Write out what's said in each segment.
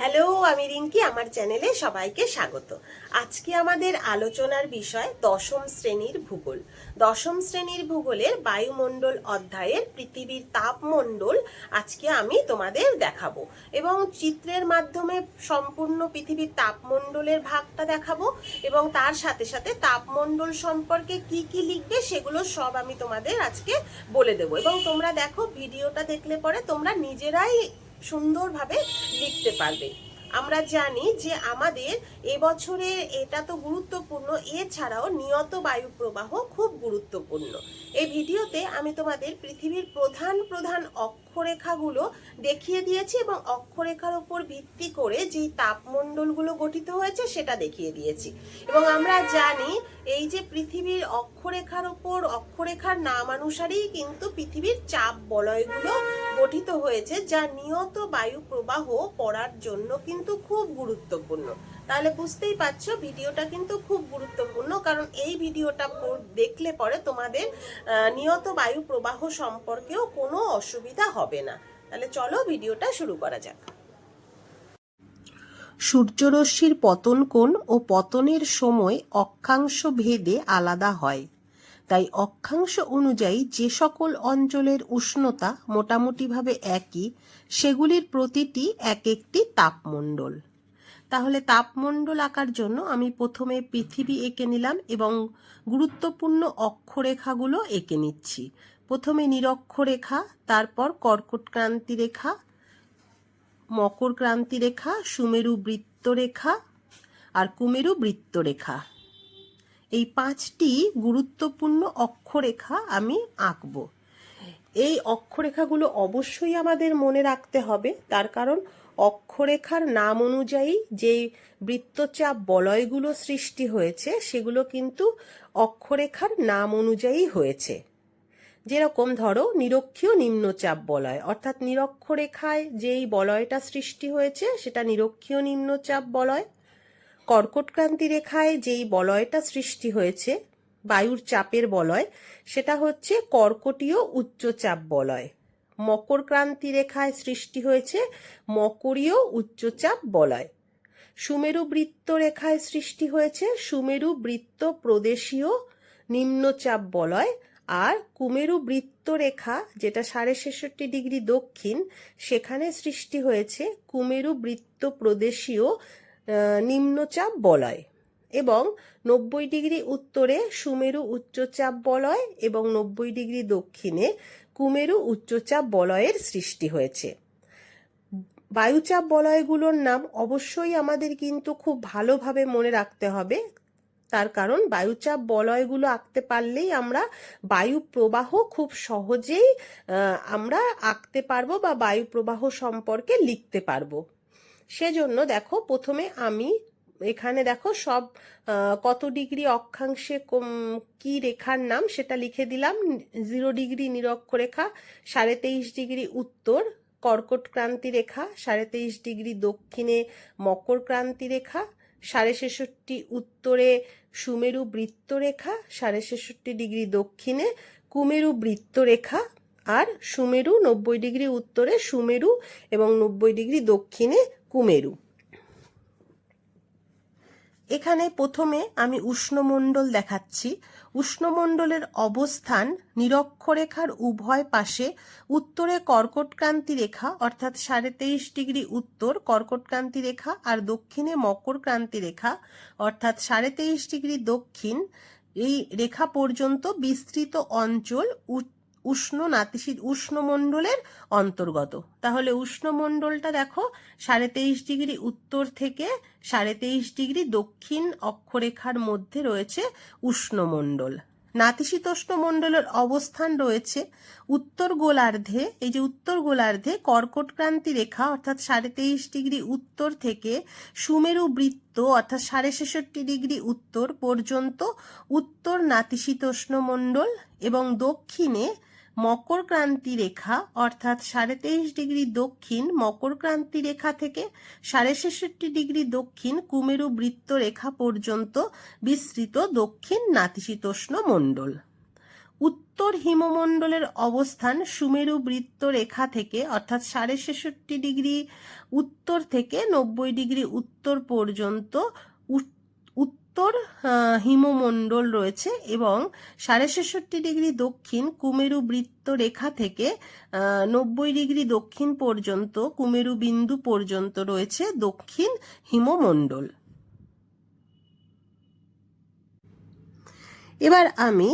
Hello, আমি রিঙ্কি, আমার চ্যানেলে সবাইকে স্বাগত। আজকে আমাদের আলোচনার বিষয় দশম শ্রেণির ভূগোল। দশম শ্রেণির ভূগোলের বায়ুমণ্ডল অধ্যায়ের পৃথিবীর তাপমণ্ডল আজকে আমি তোমাদের দেখাবো এবং চিত্রের মাধ্যমে সম্পূর্ণ পৃথিবীর তাপমণ্ডলের ভাগটা দেখাবো এবং তার সাথে সাথে তাপমণ্ডল সম্পর্কে কি কি লিখবে সেগুলো সব আমি তোমাদের আজকে বলে দেবো। এবং তোমরা দেখো, ভিডিওটা দেখলে পরে তোমরা নিজেরাই সুন্দরভাবে লিখতে পারবে। আমরা জানি যে আমাদের এবছরে এটা তো গুরুত্বপূর্ণ, এছাড়াও নিয়ত বায়ু প্রবাহ খুব গুরুত্বপূর্ণ। এই ভিডিওতে আমি তোমাদের পৃথিবীর প্রধান প্রধান অক্ষরেখাগুলো দেখিয়ে দিয়েছি এবং অক্ষরেখার উপর ভিত্তি করে যেই তাপমণ্ডলগুলো গঠিত হয়েছে সেটা দেখিয়ে দিয়েছি। এবং আমরা জানি এই যে পৃথিবীর অক্ষরেখার উপর অক্ষরেখার নাম অনুসারেই কিন্তু পৃথিবীর চাপ বলয়গুলো গঠিত হয়েছে, যা নিয়ত বায়ু প্রবাহ পড়ার জন্য কিন্তু খুব গুরুত্বপূর্ণ। তাহলে বুঝতেই পারছ, ভিডিওটা কিন্তু খুব গুরুত্বপূর্ণ, কারণ এই ভিডিওটা দেখলে পরে তোমাদের নিয়ত বায়ু প্রবাহ সম্পর্কেও কোনো অসুবিধা হবে না। তাহলে চলো ভিডিওটা শুরু করা যাক। সূর্যরশ্মির পতন কোণ ও পতনের সময় অক্ষাংশ ভেদে আলাদা হয়। তাই অক্ষাংশ অনুযায়ী যে সকল অঞ্চলের উষ্ণতা মোটামুটিভাবে একই, সেগুলির প্রতিটি এক একটি তাপমণ্ডল। তাহলে তাপমণ্ডল আঁকার জন্য আমি প্রথমে পৃথিবী এঁকে নিলাম এবং গুরুত্বপূর্ণ অক্ষরেখাগুলো এঁকে নিচ্ছি। প্রথমে নিরক্ষরেখা, তারপর কর্কট ক্রান্তি রেখা মকর ক্রান্তি রেখা, সুমেরু বৃত্ত রেখা আর কুমেরু বৃত্ত রেখা এই পাঁচটি গুরুত্বপূর্ণ অক্ষরেখা আমি আঁকবো। এই অক্ষরেখাগুলো অবশ্যই আমাদের মনে রাখতে হবে। তার কারণ অক্ষরেখার নাম অনুযায়ী যে বৃত্তচাপ বলয়গুলো সৃষ্টি হয়েছে, সেগুলো কিন্তু অক্ষরেখার নাম অনুযায়ী হয়েছে। যেরকম ধরো, নিরক্ষীয় নিম্নচাপ বলয়, অর্থাৎ নিরক্ষরেখায় যেই বলয়টা সৃষ্টি হয়েছে, সেটা নিরক্ষীয় নিম্নচাপ বলয়। কর্কটক্রান্তি রেখায় যেই বলয়টা সৃষ্টি হয়েছে, বায়ুর চাপের বলয়, সেটা হচ্ছে কর্কটীয় উচ্চচাপ বলয়। মকর ক্রান্তি রেখায় সৃষ্টি হয়েছে মকরীয় উচ্চচাপ বলয়। সুমেরু বৃত্ত রেখায় সৃষ্টি হয়েছে সুমেরু বৃত্ত প্রদেশীয় নিম্নচাপ বলয় আর কুমেরু বৃত্ত রেখা যেটা সাড়ে ছেষট্টি ডিগ্রি দক্ষিণ, সেখানে সৃষ্টি হয়েছে কুমেরু বৃত্ত প্রদেশীয় নিম্নচাপ বলয় এবং নব্বই ডিগ্রি উত্তরে সুমেরু উচ্চচাপ বলয় এবং নব্বই ডিগ্রি দক্ষিণে কুমেরু উচ্চচাপ বলয়ের সৃষ্টি হয়েছে। বায়ুচাপ বলয়গুলোর নাম অবশ্যই আমাদের কিন্তু খুব ভালোভাবে মনে রাখতে হবে। তার কারণ বায়ুচাপ বলয়গুলো আঁকতে পারলেই আমরা বায়ু প্রবাহ খুব সহজেই আমরা আঁকতে পারব বা বায়ু প্রবাহ সম্পর্কে লিখতে পারব। সেজন্য দেখো, প্রথমে আমি এখানে দেখো সব কত ডিগ্রি অক্ষাংশে কি রেখার নাম সেটা লিখে দিলাম। জিরো ডিগ্রি নিরক্ষরেখা, সাড়ে তেইশ ডিগ্রি উত্তর কর্কট ক্রান্তি রেখা, সাড়ে তেইশ ডিগ্রি দক্ষিণে মকর ক্রান্তি রেখা, সাড়ে ছেষট্টি উত্তরে সুমেরু বৃত্ত রেখা, সাড়ে ছেষট্টি ডিগ্রি দক্ষিণে কুমেরু বৃত্ত রেখা আর সুমেরু নব্বই ডিগ্রি উত্তরে সুমেরু এবং নব্বই ডিগ্রি দক্ষিণে কুমেরু। এখানে প্রথমে আমি উষ্ণমণ্ডল দেখাচ্ছি। উষ্ণমণ্ডলের অবস্থান নিরক্ষরেখার উভয় পাশে উত্তরে কর্কটক্রান্তি রেখা, অর্থাৎ সাড়ে তেইশ ডিগ্রি উত্তর কর্কটক্রান্তি রেখা আর দক্ষিণে মকর ক্রান্তি রেখা, অর্থাৎ সাড়ে তেইশ ডিগ্রি দক্ষিণ, এই রেখা পর্যন্ত বিস্তৃত অঞ্চল উষ্ণ নাতিশীত উষ্ণমণ্ডলের অন্তর্গত। তাহলে উষ্ণমণ্ডলটা দেখো, সাড়ে তেইশ ডিগ্রি উত্তর থেকে সাড়ে তেইশ ডিগ্রি দক্ষিণ অক্ষরেখার মধ্যে রয়েছে উষ্ণমণ্ডল। নাতিশীতোষ্ণ মণ্ডলের অবস্থান রয়েছে উত্তর গোলার্ধে। এই যে উত্তর গোলার্ধে কর্কট ক্রান্তি রেখা, অর্থাৎ সাড়ে তেইশ ডিগ্রি উত্তর থেকে সুমেরু বৃত্ত, অর্থাৎ সাড়ে ছেষট্টি ডিগ্রি উত্তর পর্যন্ত উত্তর নাতিশীতোষ্ণ মণ্ডল এবং দক্ষিণে মকর ক্রান্তি রেখা, অর্থাৎ সাড়ে তেইশ ডিগ্রি দক্ষিণ মকর ক্রান্তি রেখা থেকে সাড়ে ছেষট্টি ডিগ্রি দক্ষিণ কুমেরু বৃত্ত রেখা পর্যন্ত বিস্তৃত দক্ষিণ নাতিশীতোষ্ণ মণ্ডল। উত্তর হিমমণ্ডলের অবস্থান সুমেরু বৃত্ত রেখা থেকে, অর্থাৎ সাড়ে ছেষট্টি ডিগ্রি উত্তর থেকে নব্বই ডিগ্রি উত্তর পর্যন্ত উত্তর হিমমণ্ডল রয়েছে এবং সাড়ে ছেষট্টি ডিগ্রি দক্ষিণ কুমেরু বৃত্ত রেখা থেকে নব্বই ডিগ্রি দক্ষিণ পর্যন্ত কুমেরু বিন্দু পর্যন্ত রয়েছে দক্ষিণ হিমমণ্ডল। এবার আমি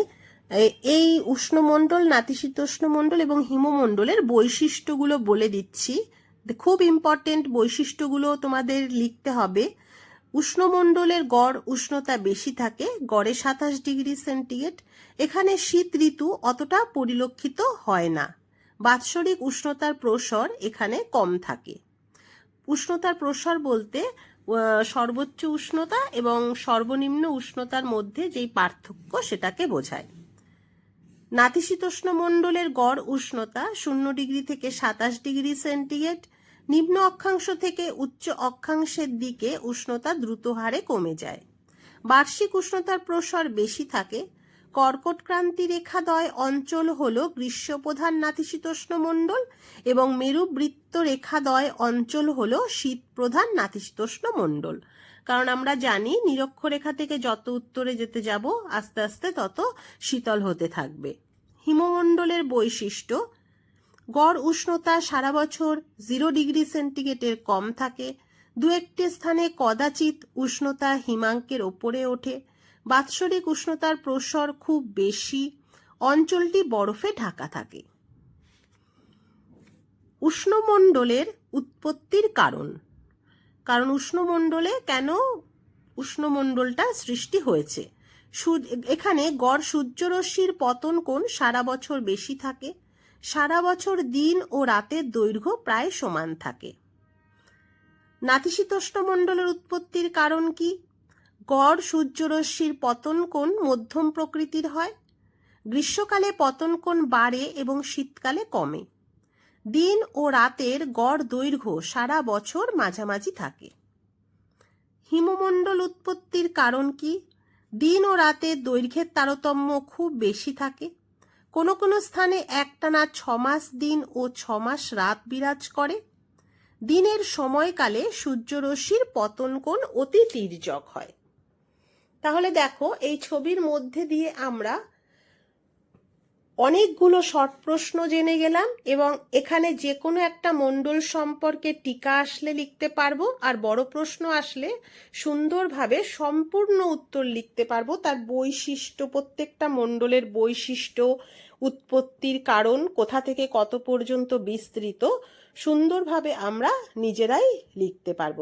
এই উষ্ণমণ্ডল নাতিশীতোষ্ণমণ্ডল এবং হিমমণ্ডলের বৈশিষ্ট্যগুলো বলে দিচ্ছি। খুব ইম্পর্টেন্ট বৈশিষ্ট্যগুলো তোমাদের লিখতে হবে। উষ্ণমণ্ডলের গড় উষ্ণতা বেশি থাকে, গড়ে সাতাশ ডিগ্রি সেন্টিগ্রেড। এখানে শীত ঋতু অতটা পরিলক্ষিত হয় না। বাৎসরিক উষ্ণতার প্রসর এখানে কম থাকে। উষ্ণতার প্রসার বলতে সর্বোচ্চ উষ্ণতা এবং সর্বনিম্ন উষ্ণতার মধ্যে যেই পার্থক্য সেটাকে বোঝায়। নাতিশীতোষ্ণ মণ্ডলের গড় উষ্ণতা শূন্য ডিগ্রি থেকে সাতাশ ডিগ্রি সেন্টিগ্রেড নিম্ন অক্ষাংশ থেকে উচ্চ অক্ষাংশের দিকে উষ্ণতা দ্রুত হারে কমে যায়। বার্ষিক উষ্ণতার প্রসার বেশি থাকে। কর্কট ক্রান্তি রেখাদ্বয় অঞ্চল হল গ্রীষ্মপ্রধান নাতিশীতোষ্ণ মণ্ডল এবং মেরু বৃত্ত রেখাদ্বয় অঞ্চল হল শীত প্রধান নাতিশীতোষ্ণ মণ্ডল। কারণ আমরা জানি, নিরক্ষরেখা থেকে যত উত্তরে যেতে যাব, আস্তে আস্তে তত শীতল হতে থাকবে। হিমমণ্ডলের বৈশিষ্ট্য গড় উষ্ণতা সারা বছর জিরো ডিগ্রি সেন্টিগ্রেডের কম থাকে। দু একটি স্থানে কদাচিৎ উষ্ণতা হিমাঙ্কের ওপরে ওঠে। বাৎসরিক উষ্ণতার প্রসর খুব বেশি। অঞ্চলটি বরফে ঢাকা থাকে। উষ্ণমণ্ডলের উৎপত্তির কারণ। কারণ উষ্ণমণ্ডলে কেন উষ্ণমণ্ডলটা সৃষ্টি হয়েছে? এখানে গড় সূর্যরশ্মির পতন কোণ সারা বছর বেশি থাকে। সারা বছর দিন ও রাতের দৈর্ঘ্য প্রায় সমান থাকে। নাতিশীতোষ্ণ মণ্ডলের উৎপত্তির কারণ কি? গড় সূর্যরশ্মির পতন কোণ মধ্যম প্রকৃতির হয়। গ্রীষ্মকালে পতন কোণ বাড়ে এবং শীতকালে কমে। দিন ও রাতের গড় দৈর্ঘ্য সারা বছর মাঝামাঝি থাকে। হিমমণ্ডল উৎপত্তির কারণ কি? দিন ও রাতের দৈর্ঘ্যের তারতম্য খুব বেশি থাকে। কোনো কোনো স্থানে একটানা ছমাস মাস দিন ও ছমাস মাস রাত বিরাজ করে। দিনের সময়কালে সূর্যরশ্মির পতন কোণ অতি তির্যক হয়। তাহলে দেখো, এই ছবির মধ্যে দিয়ে আমরা অনেকগুলো শর্ট প্রশ্ন জেনে গেলাম এবং এখানে যে কোনো একটা মণ্ডল সম্পর্কে টিকা আসলে লিখতে পারব আর বড় প্রশ্ন আসলে সুন্দরভাবে সম্পূর্ণ উত্তর লিখতে পারব তার বৈশিষ্ট্য, প্রত্যেকটা মণ্ডলের বৈশিষ্ট্য, উৎপত্তির কারণ, কোথা থেকে কত পর্যন্ত বিস্তৃত, সুন্দরভাবে আমরা নিজেরাই লিখতে পারব।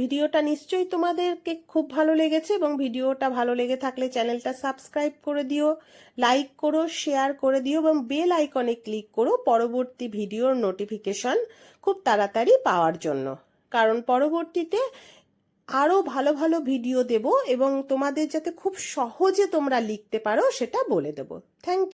ভিডিওটা নিশ্চয়ই তোমাদেরকে খুব ভালো লেগেছে এবং ভিডিওটা ভালো লেগে থাকলে চ্যানেলটা সাবস্ক্রাইব করে দিও, লাইক করো, শেয়ার করে দিও এবং বেল আইকনে ক্লিক করো পরবর্তী ভিডিওর নোটিফিকেশন খুব তাড়াতাড়ি পাওয়ার জন্য। কারণ পরবর্তীতে আরও ভালো ভালো ভিডিও দেব এবং তোমাদের যাতে খুব সহজে তোমরা লিখতে পারো সেটা বলে দেব। থ্যাংক